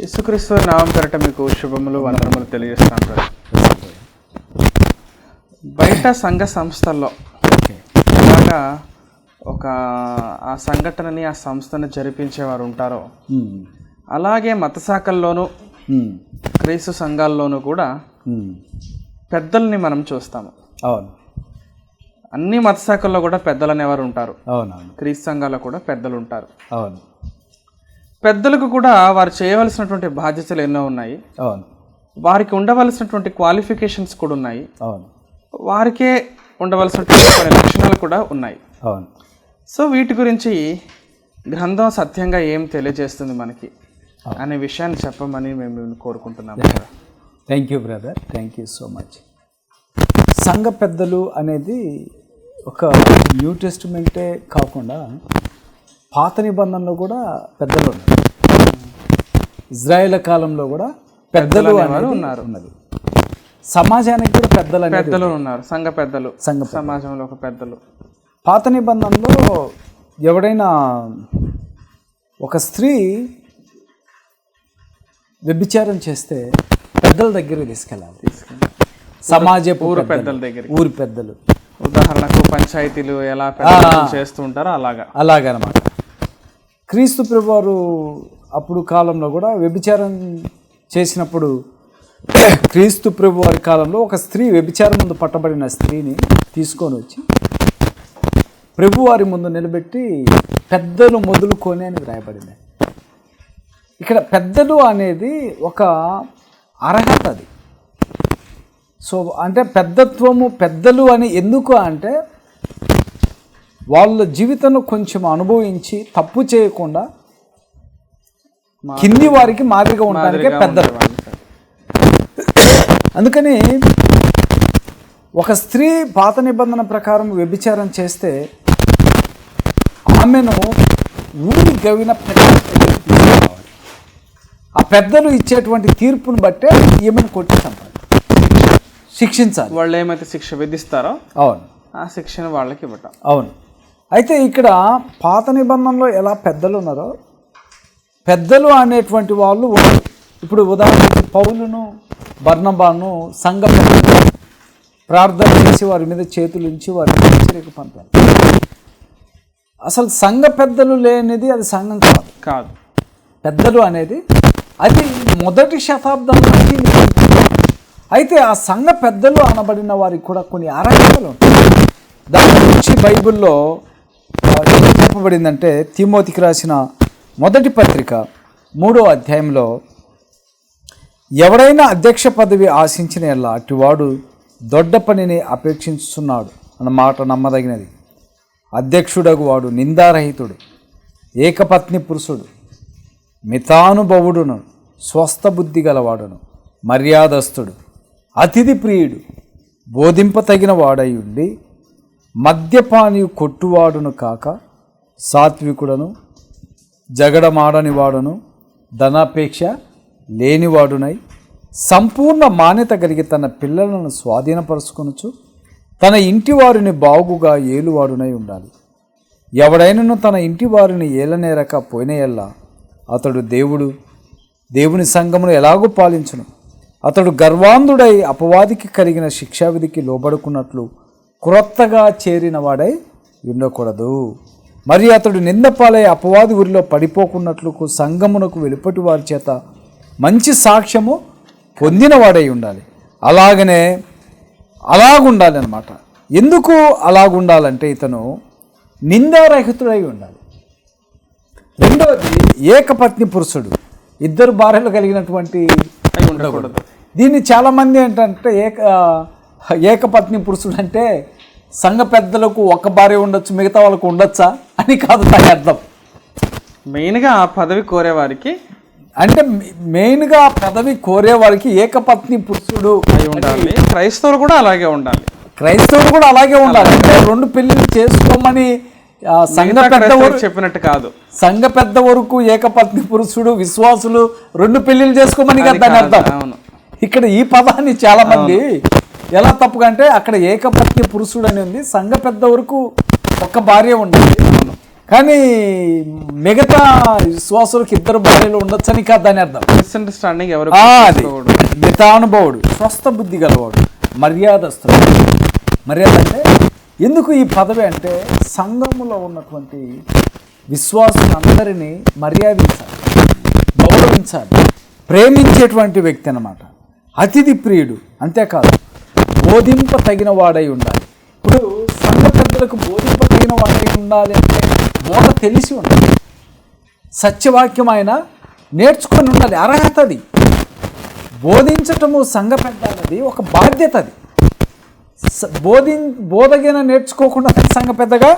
యేసుక్రీస్తు నామం పేరట మీకు శుభములు వందనములు తెలియజేస్తాను సార్ బయట సంఘ సంస్థల్లో ఎలాగా ఒక ఆ సంఘటనని ఆ సంస్థను జరిపించేవారు ఉంటారో. అలాగే మత శాఖల్లోనూ. క్రీస్తు సంఘాల్లోనూ కూడా. పెద్దల్ని మనం చూస్తాము. అవును. అన్ని మత శాఖల్లో కూడా పెద్దలు అనేవారు ఉంటారు. అవునవును. క్రీస్తు సంఘాల్లో కూడా పెద్దలు ఉంటారు. అవును. పెద్దలకు కూడా వారు చేయవలసినటువంటి బాధ్యతలు ఎన్నో ఉన్నాయి. అవును. వారికి ఉండవలసినటువంటి క్వాలిఫికేషన్స్ కూడా ఉన్నాయి. అవును. వారికే ఉండవలసినటువంటి కొన్ని లక్షణాలు కూడా ఉన్నాయి. అవును. సో వీటి గురించి గ్రంథం సత్యంగా ఏం తెలియజేస్తుంది మనకి అనే విషయాన్ని చెప్పమని మేము కోరుకుంటున్నాము thank you brother thank you so much సంఘ పెద్దలు అనేది ఒక న్యూ టెస్టిమెంటే కాకుండా పాత నిబంధనలో కూడా పెద్దలు ఉన్నారు. ఇజ్రాయేల్ కాలంలో కూడా పెద్దలు అనేవారు ఉన్నారు. ఉన్నది. సమాజానికి కూడా పెద్దలు పెద్దలు ఉన్నారు. సంఘ పెద్దలు. సంఘ సమాజంలో ఒక పెద్దలు. పాత నిబంధనలో ఎవడైనా ఒక స్త్రీ వ్యభిచారం చేస్తే పెద్దల దగ్గర తీసుకెళ్ళాలి. సమాజపు ఊరు పెద్దలు, దగ్గరికి. ఊరి పెద్దలు. ఉదాహరణకు పంచాయతీలు ఎలా పెద్దలు చేస్తూ ఉంటారో అలాగా. అలాగనమాట. క్రీస్తు ప్రభువారు అప్పుడు కాలంలో కూడా వ్యభిచారం చేసినప్పుడు క్రీస్తు ప్రభు వారి కాలంలో ఒక స్త్రీ వ్యభిచారం ముందు పట్టబడిన స్త్రీని తీసుకొని వచ్చి ప్రభువారి ముందు నిలబెట్టి పెద్దలు మొదలుకొని అని వ్రాయబడింది. ఇక్కడ పెద్దలు అనేది ఒక అర్హత అది. సో అంటే పెద్దత్వము పెద్దలు అని ఎందుకు అంటే వాళ్ళ జీవితంలో కొంచెం అనుభవించి తప్పు చేయకుండా కింది వారికి మాదిరిగా ఉండడానికే పెద్దలు. అందుకని ఒక స్త్రీ పాత నిబంధన ప్రకారం వ్యభిచారం చేస్తే ఆమెను ఊరి గవిన. ఆ పెద్దలు ఇచ్చేటువంటి తీర్పును బట్టే ఈమెను కొట్టి చంపాలి. శిక్షించాలి. వాళ్ళు ఏమైతే శిక్ష విధిస్తారో అవును. ఆ శిక్షను వాళ్ళకి ఇవ్వటం. అవును. అయితే ఇక్కడ పాత నిబంధనలో ఎలా పెద్దలు ఉన్నారో పెద్దలు అనేటువంటి వాళ్ళు ఇప్పుడు ఉదాహరణకి పౌలును బర్ణబాను సంఘ ప్రార్థన చేసి వారి మీద చేతులు ఉంచి వారిని హెచ్చరిక పంపారు. అసలు సంఘ పెద్దలు లేనిది అది సంఘం కాదు. కాదు. పెద్దలు అనేది అది మొదటి శతాబ్దం నుంచి. అయితే ఆ సంఘ పెద్దలు అనబడిన వారికి కూడా కొన్ని అర్హతలు ఉంటాయి. దాని గురించి బైబిల్లో చెప్పబడిందంటే తిమోతికి రాసిన మొదటి పత్రిక మూడో అధ్యాయంలో ఎవడైనా అధ్యక్ష పదవి ఆశించిన ఎల్లా అటువాడు దొడ్డ పనిని అపేక్షిస్తున్నాడు అన్న మాట నమ్మదగినది. అధ్యక్షుడగు వాడు నిందారహితుడు ఏకపత్ని పురుషుడు మితానుభవుడును స్వస్థ బుద్ధి గలవాడును మర్యాదస్తుడు అతిథి ప్రియుడు బోధింపతగిన వాడై ఉండి మద్యపాని కొట్టువాడును కాక సాత్వికుడను జగడమాడని వాడును ధనాపేక్ష లేనివాడునై సంపూర్ణ మాన్యత కలిగి తన పిల్లలను స్వాధీనపరుచుకొనుచు తన ఇంటి వారిని బాగుగా ఏలువాడునై ఉండాలి. ఎవడైనను తన ఇంటి వారిని ఏలనేరక పోయినయల్లా అతడు దేవుడు దేవుని సంఘమును ఎలాగూ పాలించును. అతడు గర్వాంధుడై అపవాదికి కలిగిన శిక్షావిధికి లోబడుకున్నట్లు క్రొత్తగా చేరిన వాడై ఉండకూడదు. మరి అతడు నిందపాలై అపవాది ఊరిలో పడిపోకున్నట్లు సంఘమునకు వెలుపటి వారి చేత మంచి సాక్ష్యము పొందినవాడై ఉండాలి. అలాగనే అలాగుండాలి అనమాట ఎందుకు అలాగుండాలంటే ఇతను నిందారహితుడై ఉండాలి. రెండవది ఏకపత్ని పురుషుడు. ఇద్దరు భార్యలు కలిగినటువంటి ఉండకూడదు. దీన్ని చాలామంది ఏంటంటే ఏక ఏకపత్ని పురుషుడు అంటే సంఘ పెద్దలకు ఒక భార్య ఉండొచ్చు మిగతా వాళ్ళకు ఉండొచ్చా అని కాదు దాని అర్థం. మెయిన్గా ఆ పదవి కోరేవారికి అంటే మెయిన్గా ఆ పదవి కోరే వారికి ఏకపత్ని పురుషుడు అయి ఉండాలి. క్రైస్తవులు కూడా అలాగే ఉండాలి. క్రైస్తవుడు కూడా అలాగే ఉండాలి. అంటే రెండు పెళ్ళిళ్ళు చేసుకోమని ఆ, సంఘ మిగతా పెద్ద వరకు చెప్పినట్టు కాదు. సంఘ పెద్ద వరకు ఏకపత్ని పురుషుడు విశ్వాసులు రెండు పెళ్ళిళ్ళు చేసుకోమని కదా దాని అర్థం. అవును. ఇక్కడ ఈ పదాన్ని చాలా మంది ఎలా తప్పుగా అంటే అక్కడ ఏకపత్ని పురుషుడు అని ఉంది. సంఘ పెద్ద వరకు ఒక భార్య ఉండాలి. కానీ మిగతా విశ్వాసులకు ఇద్దరు భార్యలు ఉండొచ్చని కాదు దాని అర్థం. మిస్అండర్స్టాండింగ్ ఎవరు అది. మితానుభవుడు స్వస్థ బుద్ధి గలవాడు మర్యాదస్తుడు. మర్యాద అంటే ఎందుకు ఈ పదవి అంటే సంఘములో ఉన్నటువంటి విశ్వాసులందరినీ మర్యాదించాలి గౌరవించాలి ప్రేమించేటువంటి వ్యక్తి అన్నమాట. అతిథి ప్రియుడు అంతేకాదు. బోధింప తగిన వాడై ఉండాలి. ఇప్పుడు సంఘ పెద్దలకు బోధింప తగిన వాడై ఉండాలి అంటే బోధ తెలిసి ఉండాలి. సత్యవాక్యం ఆయన నేర్చుకొని ఉండాలి అర్హత అది బోధించటము సంఘ పెద్ద అన్నది ఒక బాధ్యత అది బోధి బోధగిన నేర్చుకోకుండా సంఘ పెద్దగా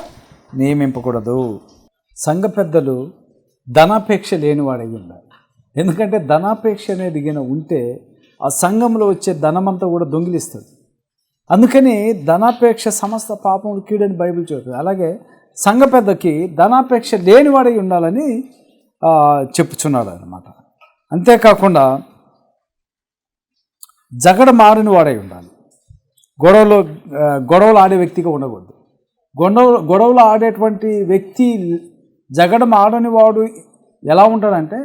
నియమింపకూడదు. సంఘ పెద్దలు ధనాపేక్ష లేనివాడై ఉండాలి. ఎందుకంటే ధనాపేక్ష అనేది గిన ఉంటే ఆ సంఘంలో వచ్చే ధనమంతా కూడా దొంగిలిస్తుంది. అందుకని ధనాపేక్ష సమస్త పాపములు కీడని బైబిల్ చెబుతుంది. అలాగే సంఘ పెద్దకి ధనాపేక్ష లేనివాడై ఉండాలని చెప్పుచున్నాడు అనమాట అంతేకాకుండా జగడ మారిన వాడై ఉండాలి. గొడవలో గొడవలు ఆడే వ్యక్తిగా ఉండకూడదు. గొడవ గొడవలు ఆడేటువంటి వ్యక్తి జగడం ఆడని వాడు ఎలా ఉంటాడంటే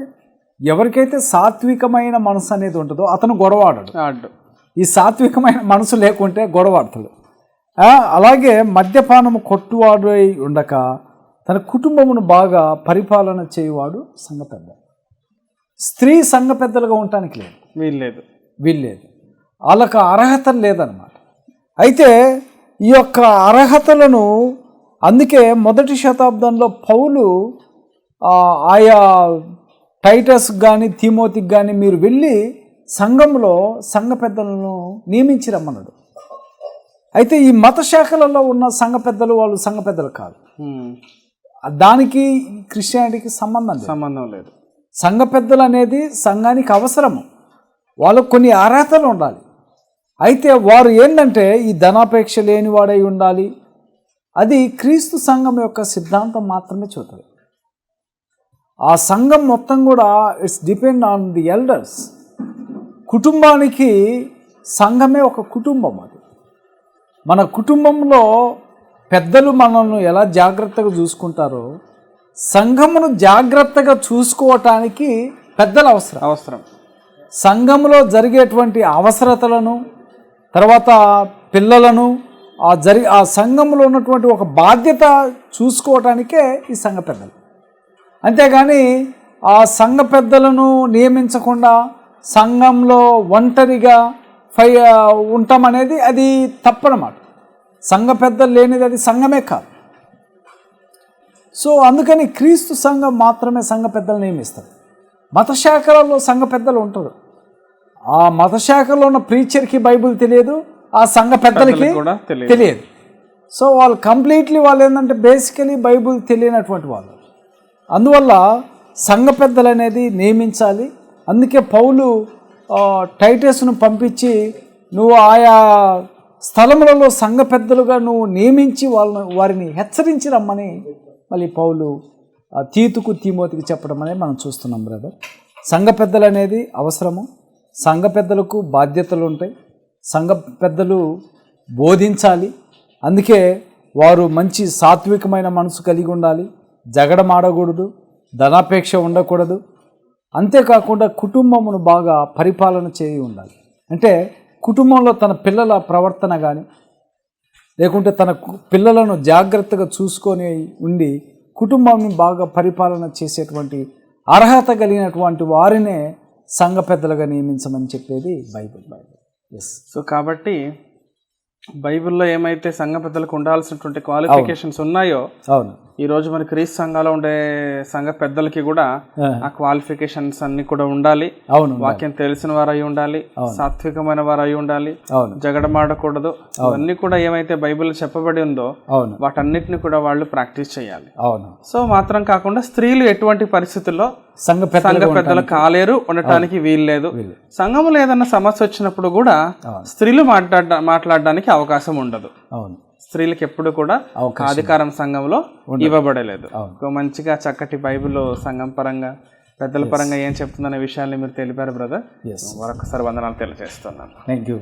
ఎవరికైతే సాత్వికమైన మనసు అనేది ఉంటుందో అతను గొడవ ఆడడు. ఈ సాత్వికమైన మనసు లేకుంటే గొడవ ఆడతాడు ఆ, అలాగే మద్యపానము కొట్టువాడు అయి ఉండక తన కుటుంబమును బాగా పరిపాలన చేయువాడు సంఘ పెద్ద. స్త్రీ సంఘ పెద్దలుగా ఉండటానికి లేదు. వీల్లేదు. వీల్లేదు. వాళ్ళకి అర్హత లేదన్నమాట. అయితే ఈ యొక్క అర్హతలను అందుకే మొదటి శతాబ్దంలో పౌలు ఆయా టైటస్ కానీ తిమోతికి కానీ మీరు వెళ్ళి సంఘంలో సంఘ పెద్దలను నియమించి రమ్మన్నాడు. అయితే ఈ మత శాఖలలో ఉన్న సంఘ పెద్దలు వాళ్ళు సంఘ పెద్దలు కాదు. దానికి క్రిస్టియానిటీకి సంబంధం లేదు. సంబంధం లేదు. సంఘ పెద్దలు అనేది సంఘానికి అవసరము. వాళ్ళకు కొన్ని అర్హతలు ఉండాలి. అయితే వారు ఏంటంటే ఈ ధనాపేక్ష లేనివాడై ఉండాలి. అది క్రీస్తు సంఘం యొక్క సిద్ధాంతం మాత్రమే చూస్తుంది ఆ సంఘం మొత్తం కూడా it's depend on the elders కుటుంబానికి సంఘమే ఒక కుటుంబం అది. మన కుటుంబంలో పెద్దలు మనల్ని ఎలా జాగ్రత్తగా చూసుకుంటారో సంఘమును జాగ్రత్తగా చూసుకోవటానికి పెద్దలు అవసరం. అవసరం. సంఘంలో జరిగేటువంటి అవసరతలను తర్వాత పిల్లలను ఆ జరి ఆ సంఘంలో ఉన్నటువంటి ఒక బాధ్యత చూసుకోవటానికే ఈ సంఘ పెద్దలు. అంతేగాని ఆ సంఘ పెద్దలను నియమించకుండా సంఘంలో ఒంటరిగా ఫై ఉంటామనేది అది తప్పనమాట. సంఘ పెద్దలు లేనిది అది సంఘమే కాదు. సో అందుకని క్రీస్తు సంఘం మాత్రమే సంఘ పెద్దలు నియమిస్తారు. మత శాఖలలో సంఘ పెద్దలు ఉంటారు. ఆ మత శాఖలో ఉన్న ప్రీచర్కి బైబిల్ తెలియదు ఆ సంఘ పెద్దలకి తెలియదు. సో వాళ్ళు కంప్లీట్లీ వాళ్ళు ఏంటంటే బేసికలీ బైబిల్ తెలియనటువంటి వాళ్ళు. అందువల్ల సంఘ పెద్దలు అనేది నియమించాలి అందుకే పౌలు టైటస్ను పంపించి నువ్వు ఆయా స్థలములలో సంఘ పెద్దలుగా నువ్వు నియమించి వాళ్ళని వారిని హెచ్చరించి రమ్మని మళ్ళీ పౌలు ఆ, తీతుకు తీమోతికి చెప్పడం అనేది మనం చూస్తున్నాం బ్రదర్. సంఘ పెద్దలు అనేది అవసరము. సంఘ పెద్దలకు బాధ్యతలు ఉంటాయి. సంఘ పెద్దలు బోధించాలి. అందుకే వారు మంచి సాత్వికమైన మనసు కలిగి ఉండాలి. జగడమాడకూడదు. ధనాపేక్ష ఉండకూడదు. అంతేకాకుండా కుటుంబమును బాగా పరిపాలన చేయి ఉండాలి. అంటే కుటుంబంలో తన పిల్లల ప్రవర్తన కానీ లేకుంటే తన పిల్లలను జాగ్రత్తగా చూసుకొని ఉండి కుటుంబాన్ని బాగా పరిపాలన చేసేటువంటి అర్హత కలిగినటువంటి వారినే సంఘ పెద్దలుగా నియమించమని చెప్పేది బైబిల్ బైబిల్. ఎస్ సో కాబట్టి బైబిల్లో ఏమైతే సంఘ పెద్దలకు ఉండాల్సినటువంటి క్వాలిఫికేషన్స్ ఉన్నాయో అవును. ఈ రోజు మన క్రీస్తు సంఘాలో ఉండే సంఘ పెద్దలకి కూడా ఆ, క్వాలిఫికేషన్స్ అన్ని కూడా ఉండాలి. అవును వాక్యం తెలిసిన వారు అయి ఉండాలి సాత్వికమైన వారు అయి ఉండాలి జగడమాడకూడదు. ఇవన్నీ కూడా ఏమైతే బైబిల్ చెప్పబడి ఉందో అవును. వాటన్నిటిని కూడా వాళ్ళు ప్రాక్టీస్ చేయాలి. అవును. సో మాత్రం కాకుండా స్త్రీలు ఎటువంటి పరిస్థితుల్లో సంఘ సంఘ పెద్దలు పెద్దలు కాలేరు ఉండటానికి వీల్లేదు. సంఘంలో ఏదన్నా సమస్య వచ్చినప్పుడు కూడా స్త్రీలు మాట్లాడ మాట్లాడడానికి అవకాశం ఉండదు. అవును. స్త్రీలకు ఎప్పుడు కూడా అధికారం సంఘంలో ఇవ్వబడలేదు. ఒక మంచిగా చక్కటి బైబిల్ సంఘం పరంగా పెద్దల పరంగా ఏం చెప్తుందనే విషయాన్ని మీరు తెలిపారు బ్రదర్ మరొకసారి వందనాలు తెలియజేస్తున్నాను. Thank you